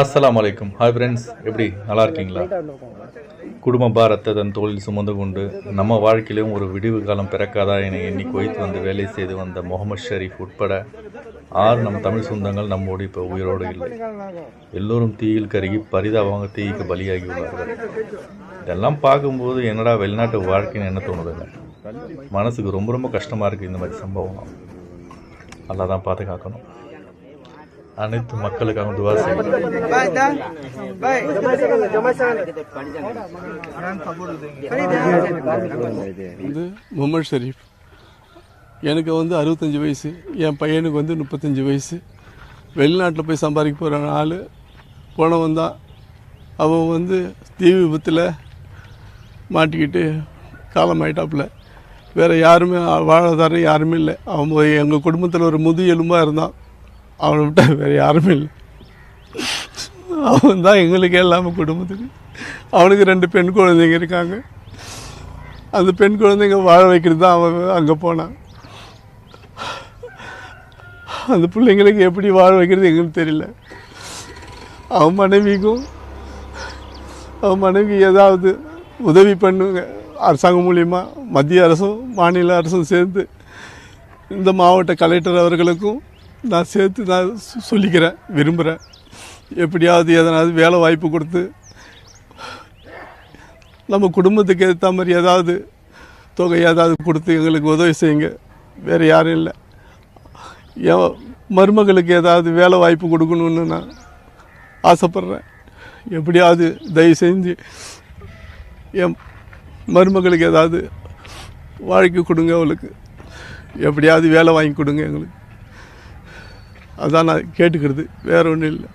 அஸ்லாம் வலைக்கும் hi friends எப்படி? நல்லா இருக்கீங்களா? குடும்ப பாரத்தை தன் தோளில் சுமந்து கொண்டு நம்ம வாழ்க்கையிலும் ஒரு விடிவு காலம் பிறக்காதா என எண்ணி குவைத்து வந்து வேலை செய்து வந்த முகமது ஷரீஃப் உட்பட ஆறு நம் தமிழ் சொந்தங்கள் நம்மோடு இப்போ உயிரோடு இல்லை. எல்லோரும் தீயில் கருகி பரிதாபமாக தீய்க்கு பலியாகி உள்ளார்கள். இதெல்லாம் பார்க்கும்போது என்னடா வெளிநாட்டு வாழ்க்கைன்னு என்ன தோணுதுங்க மனசுக்கு ரொம்ப ரொம்ப கஷ்டமாக இருக்குது இந்த மாதிரி சம்பவம். நல்லா தான் பாதுகாக்கணும் அனைத்து மக்களுக்காக துவா வந்து முகமது ஷரீஃப் எனக்கு வந்து அறுபத்தஞ்சி வயசு என் பையனுக்கு வந்து முப்பத்தஞ்சு வயசு. வெளிநாட்டில் போய் சம்பாதிக்க போகிற ஆள் போனவன் தான் அவன் வந்து தீ விபத்தில் மாட்டிக்கிட்டு காலமாயிட்டாப்புல. வேறு யாருமே வாழ்வாதாரம் யாருமே இல்லை. அவன் எங்கள் குடும்பத்தில் ஒரு முது எலும்பாக இருந்தான். அவனை விட்டால் வேறு யாருமே இல்லை. அவன் தான் எங்களுக்கே இல்லாமல் குடும்பத்துக்கு. அவனுக்கு ரெண்டு பெண் குழந்தைங்க இருக்காங்க. அந்த பெண் குழந்தைங்க வாழ வைக்கிறது தான் அவன் அங்கே போனான் அந்த பிள்ளைங்களுக்கு எப்படி வாழ வைக்கிறது எங்களுக்கு தெரியல. அவன் மனைவிக்கும் அவன் மனைவி ஏதாவது உதவி பண்ணுங்க. அரசாங்கம் மூலிமா மத்திய அரசும் மாநில அரசும் சேர்ந்து இந்த மாவட்ட கலெக்டர் அவர்களுக்கும் நான் சேர்த்து நான் சொல்லிக்கிறேன் விரும்புகிறேன் எப்படியாவது எதனாவது வேலை வாய்ப்பு கொடுத்து நம்ம குடும்பத்துக்கு ஏற்ற மாதிரி ஏதாவது தொகை ஏதாவது கொடுத்து எங்களுக்கு உதவி செய்யுங்க. வேறு யாரும் இல்லை. என் மருமகளுக்கு ஏதாவது வேலை வாய்ப்பு கொடுக்கணுன்னு நான் ஆசைப்பட்றேன். எப்படியாவது தயவு செஞ்சு என் மருமகளுக்கு ஏதாவது வாழ்க்கை கொடுங்க அவளுக்கு. எப்படியாவது வேலை வாங்கி கொடுங்க எங்களுக்கு. அதான் நான் கேட்டுக்கிறது வேறு ஒன்றும் இல்லை.